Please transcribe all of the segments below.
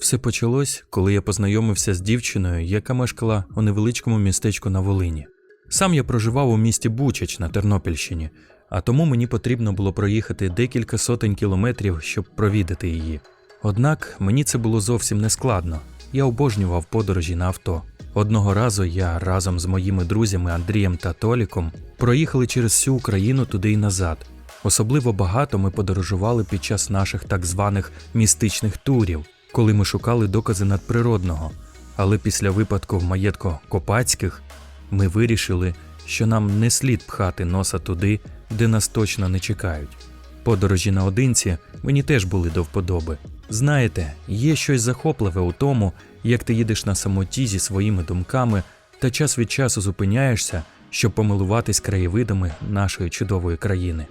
Все почалось, коли я познайомився з дівчиною, яка мешкала у невеличкому містечку на Волині. Сам я проживав у місті Бучач на Тернопільщині, а тому мені потрібно було проїхати декілька сотень кілометрів, щоб провідати її. Однак мені це було зовсім не складно. Я обожнював подорожі на авто. Одного разу я разом з моїми друзями Андрієм та Толіком проїхали через всю Україну туди й назад. Особливо багато ми подорожували під час наших так званих містичних турів, коли ми шукали докази надприродного. Але після випадку в маєтку Копацьких ми вирішили, що нам не слід пхати носа туди, де нас точно не чекають. Подорожі наодинці мені теж були до вподоби. Знаєте, є щось захопливе у тому, як ти їдеш на самоті зі своїми думками та час від часу зупиняєшся, щоб помилуватись краєвидами нашої чудової країни.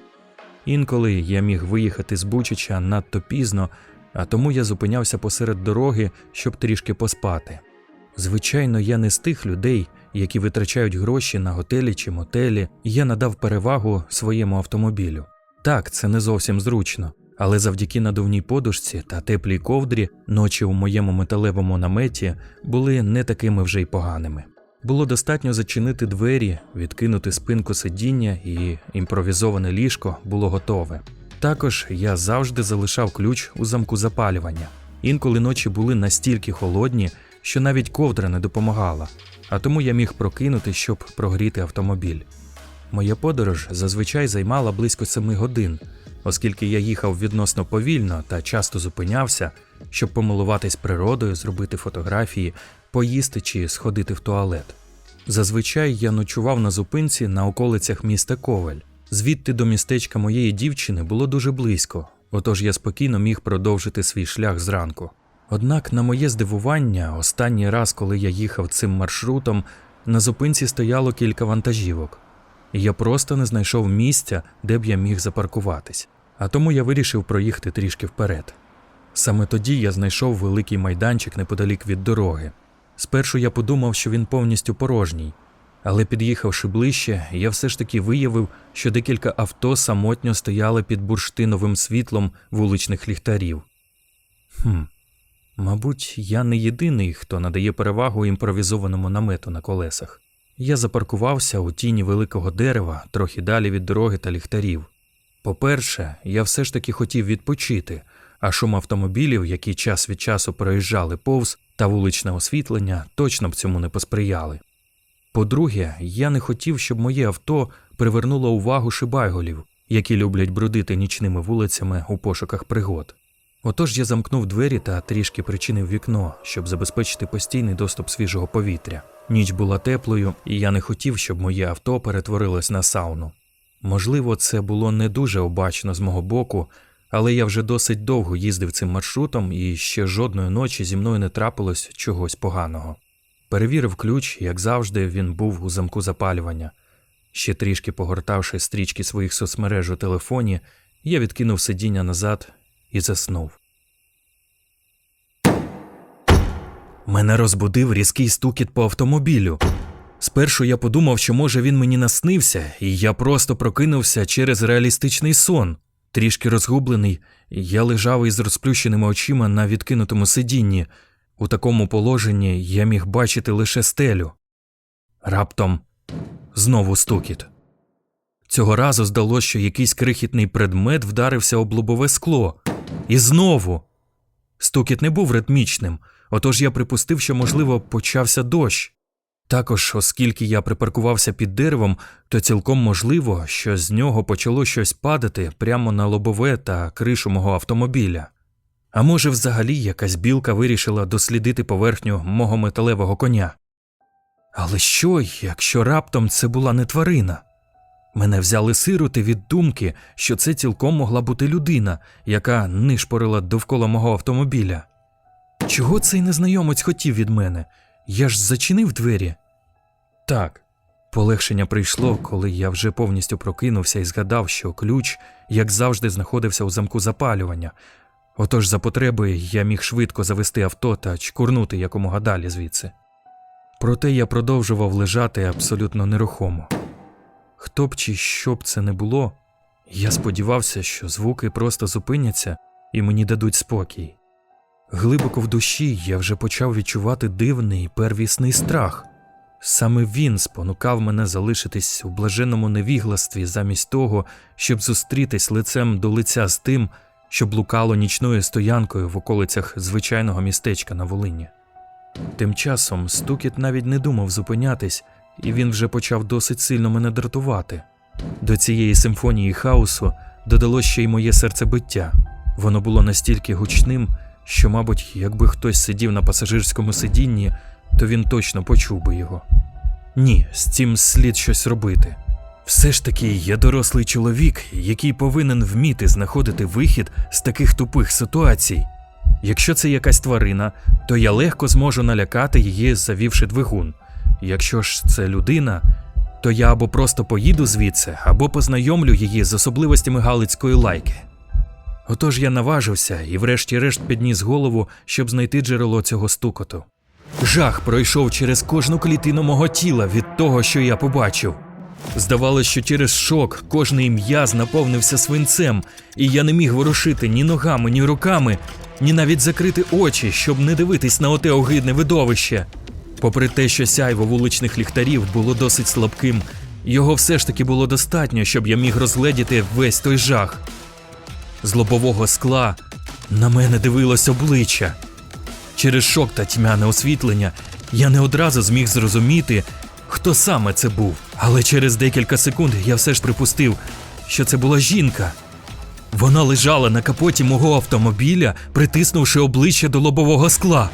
Інколи я міг виїхати з Бучича надто пізно, а тому я зупинявся посеред дороги, щоб трішки поспати. Звичайно, я не з тих людей, які витрачають гроші на готелі чи мотелі, і я надав перевагу своєму автомобілю. Так, це не зовсім зручно, але завдяки надувній подушці та теплій ковдрі ночі у моєму металевому наметі були не такими вже й поганими. Було достатньо зачинити двері, відкинути спинку сидіння, і імпровізоване ліжко було готове. Також я завжди залишав ключ у замку запалювання. Інколи ночі були настільки холодні, що навіть ковдра не допомагала, а тому я міг прокинути, щоб прогріти автомобіль. Моя подорож зазвичай займала близько семи годин, оскільки я їхав відносно повільно та часто зупинявся, щоб помилуватись природою, зробити фотографії, поїсти чи сходити в туалет. Зазвичай я ночував на зупинці на околицях міста Ковель. Звідти до містечка моєї дівчини було дуже близько, отож я спокійно міг продовжити свій шлях зранку. Однак, на моє здивування, останній раз, коли я їхав цим маршрутом, на зупинці стояло кілька вантажівок, і я просто не знайшов місця, де б я міг запаркуватись, а тому я вирішив проїхати трішки вперед. Саме тоді я знайшов великий майданчик неподалік від дороги. Спершу я подумав, що він повністю порожній, але під'їхавши ближче, я все ж таки виявив, що декілька авто самотньо стояли під бурштиновим світлом вуличних ліхтарів. Хм, мабуть, я не єдиний, хто надає перевагу імпровізованому намету на колесах. Я запаркувався у тіні великого дерева, трохи далі від дороги та ліхтарів. По-перше, я все ж таки хотів відпочити, а шум автомобілів, які час від часу проїжджали повз, та вуличне освітлення точно б цьому не посприяли. По-друге, я не хотів, щоб моє авто привернуло увагу шибайголів, які люблять бродити нічними вулицями у пошуках пригод. Отож я замкнув двері та трішки причинив вікно, щоб забезпечити постійний доступ свіжого повітря. Ніч була теплою, і я не хотів, щоб моє авто перетворилось на сауну. Можливо, це було не дуже обачно з мого боку, але я вже досить довго їздив цим маршрутом, і ще жодної ночі зі мною не трапилось чогось поганого. Перевірив ключ, як завжди, він був у замку запалювання. Ще трішки погортавши стрічки своїх соцмереж у телефоні, я відкинув сидіння назад і заснув. Мене розбудив різкий стукіт по автомобілю. Спершу я подумав, що може він мені наснився, і я просто прокинувся через реалістичний сон. Трішки розгублений, я лежав із розплющеними очима на відкинутому сидінні. У такому положенні я міг бачити лише стелю. Раптом знову стукіт. Цього разу здалося, що якийсь крихітний предмет вдарився об лобове скло. І знову. Стукіт не був ритмічним, отож я припустив, що, можливо, почався дощ. Також, оскільки я припаркувався під деревом, то цілком можливо, що з нього почало щось падати прямо на лобове та кришу мого автомобіля. А може, взагалі якась білка вирішила дослідити поверхню мого металевого коня. Але що, якщо раптом це була не тварина? Мене взяли сироти від думки, що це цілком могла бути людина, яка нишпорила довкола мого автомобіля. Чого цей незнайомець хотів від мене? Я ж зачинив двері. Так. Полегшення прийшло, коли я вже повністю прокинувся і згадав, що ключ, як завжди, знаходився у замку запалювання. Отож, за потреби я міг швидко завести авто та чкурнути якомога далі звідси. Проте я продовжував лежати абсолютно нерухомо. Хто б чи що б це не було, я сподівався, що звуки просто зупиняться і мені дадуть спокій. Глибоко в душі я вже почав відчувати дивний первісний страх. Саме він спонукав мене залишитись у блаженному невігластві замість того, щоб зустрітись лицем до лиця з тим, що блукало нічною стоянкою в околицях звичайного містечка на Волині. Тим часом стукіт навіть не думав зупинятись, і він вже почав досить сильно мене дратувати. До цієї симфонії хаосу додалось ще й моє серцебиття. Воно було настільки гучним, що, мабуть, якби хтось сидів на пасажирському сидінні, то він точно почув би його. Ні, з цим слід щось робити. Все ж таки, я дорослий чоловік, який повинен вміти знаходити вихід з таких тупих ситуацій. Якщо це якась тварина, то я легко зможу налякати її, завівши двигун. Якщо ж це людина, то я або просто поїду звідси, або познайомлю її з особливостями галицької лайки. Отож я наважився і врешті-решт підніс голову, щоб знайти джерело цього стукоту. Жах пройшов через кожну клітину мого тіла від того, що я побачив. Здавалося, що через шок кожний м'яз наповнився свинцем, і я не міг ворушити ні ногами, ні руками, ні навіть закрити очі, щоб не дивитись на оте огидне видовище. Попри те, що сяйво вуличних ліхтарів було досить слабким, його все ж таки було достатньо, щоб я міг розгледіти весь той жах. З лобового скла на мене дивилось обличчя. Через шок та тьмяне освітлення я не одразу зміг зрозуміти, хто саме це був. Але через декілька секунд я все ж припустив, що це була жінка. Вона лежала на капоті мого автомобіля, притиснувши обличчя до лобового скла.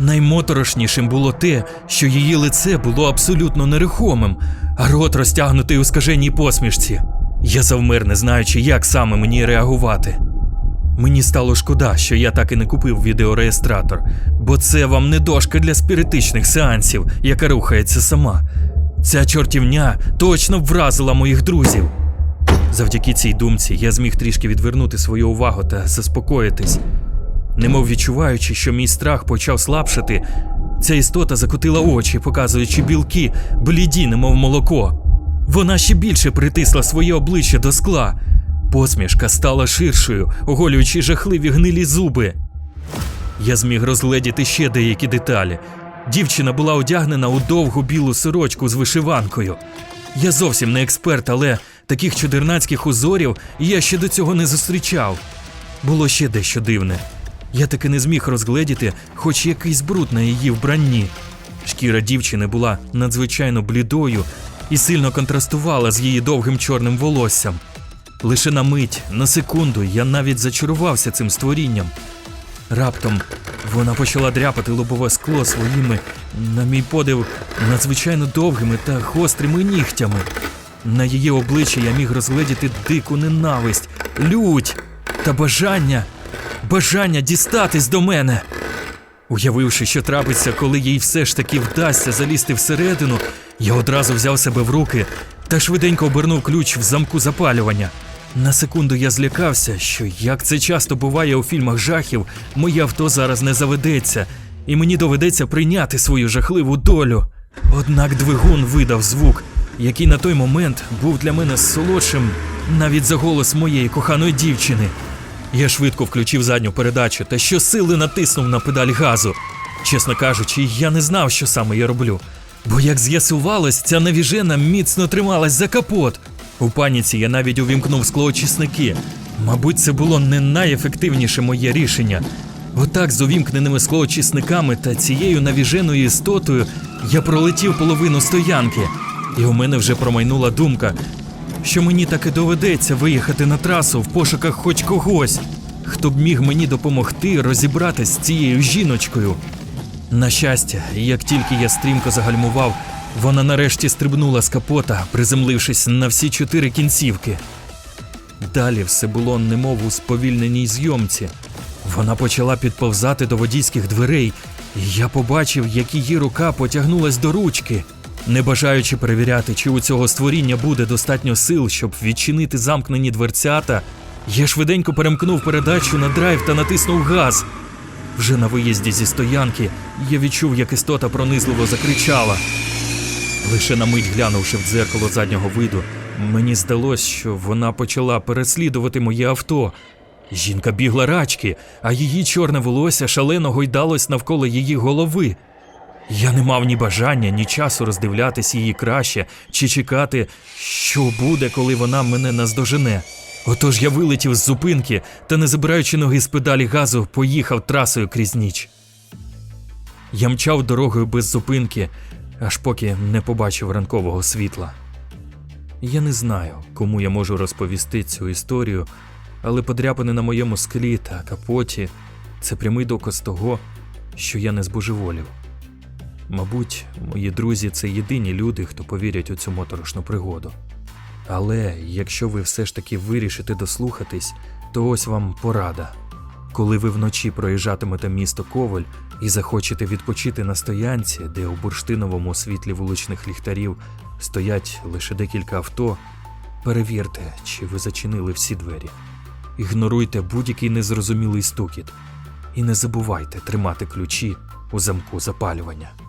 Наймоторошнішим було те, що її лице було абсолютно нерухомим, а рот розтягнутий у скаженій посмішці. Я завмер, не знаючи, як саме мені реагувати. Мені стало шкода, що я так і не купив відеореєстратор, бо це вам не дошка для спіритичних сеансів, яка рухається сама. Ця чортівня точно вразила моїх друзів. Завдяки цій думці я зміг трішки відвернути свою увагу та заспокоїтись. Немов відчуваючи, що мій страх почав слабшати, ця істота закотила очі, показуючи білки, бліді, немов молоко. Вона ще більше притисла своє обличчя до скла. Посмішка стала ширшою, оголюючи жахливі гнилі зуби. Я зміг розгледіти ще деякі деталі. Дівчина була одягнена у довгу білу сорочку з вишиванкою. Я зовсім не експерт, але таких чудернацьких узорів я ще до цього не зустрічав. Було ще дещо дивне. Я таки не зміг розгледіти хоч якийсь бруд на її вбранні. Шкіра дівчини була надзвичайно блідою і сильно контрастувала з її довгим чорним волоссям. Лише на мить, на секунду, я навіть зачарувався цим створінням. Раптом вона почала дряпати лобове скло своїми, на мій подив, надзвичайно довгими та гострими нігтями. На її обличчі я міг розгледіти дику ненависть, лють та бажання, бажання дістатись до мене. Уявивши, що трапиться, коли їй все ж таки вдасться залізти всередину, я одразу взяв себе в руки та швиденько обернув ключ в замку запалювання. На секунду я злякався, що як це часто буває у фільмах жахів, моє авто зараз не заведеться, і мені доведеться прийняти свою жахливу долю. Однак двигун видав звук, який на той момент був для мене солодшим навіть за голос моєї коханої дівчини. Я швидко включив задню передачу та щосили натиснув на педаль газу. Чесно кажучи, я не знав, що саме я роблю. Бо, як з'ясувалось, ця навіжена міцно трималась за капот. У паніці я навіть увімкнув склоочисники. Мабуть, це було не найефективніше моє рішення. Отак, з увімкненими склоочисниками та цією навіженою істотою я пролетів половину стоянки, і у мене вже промайнула думка, що мені таки доведеться виїхати на трасу в пошуках хоч когось, хто б міг мені допомогти розібратись з цією жіночкою. На щастя, як тільки я стрімко загальмував, вона нарешті стрибнула з капота, приземлившись на всі чотири кінцівки. Далі все було немов у сповільненій зйомці. Вона почала підповзати до водійських дверей, і я побачив, як її рука потягнулась до ручки. Не бажаючи перевіряти, чи у цього створіння буде достатньо сил, щоб відчинити замкнені дверцята, я швиденько перемкнув передачу на драйв та натиснув газ. Вже на виїзді зі стоянки я відчув, як істота пронизливо закричала. Лише на мить глянувши в дзеркало заднього виду, мені здалось, що вона почала переслідувати моє авто. Жінка бігла рачки, а її чорне волосся шалено гойдалось навколо її голови. Я не мав ні бажання, ні часу роздивлятись її краще чи чекати, що буде, коли вона мене наздожене. Отож я вилетів з зупинки та, не забираючи ноги з педалі газу, поїхав трасою крізь ніч. Я мчав дорогою без зупинки, аж поки не побачив ранкового світла. Я не знаю, кому я можу розповісти цю історію, але подряпини на моєму склі та капоті це прямий доказ того, що я не збожеволів. Мабуть, мої друзі це єдині люди, хто повірять у цю моторошну пригоду. Але якщо ви все ж таки вирішите дослухатись, то ось вам порада. Коли ви вночі проїжджатимете місто Коваль і захочете відпочити на стоянці, де у бурштиновому світлі вуличних ліхтарів стоять лише декілька авто, перевірте, чи ви зачинили всі двері. Ігноруйте будь-який незрозумілий стукіт. І не забувайте тримати ключі у замку запалювання.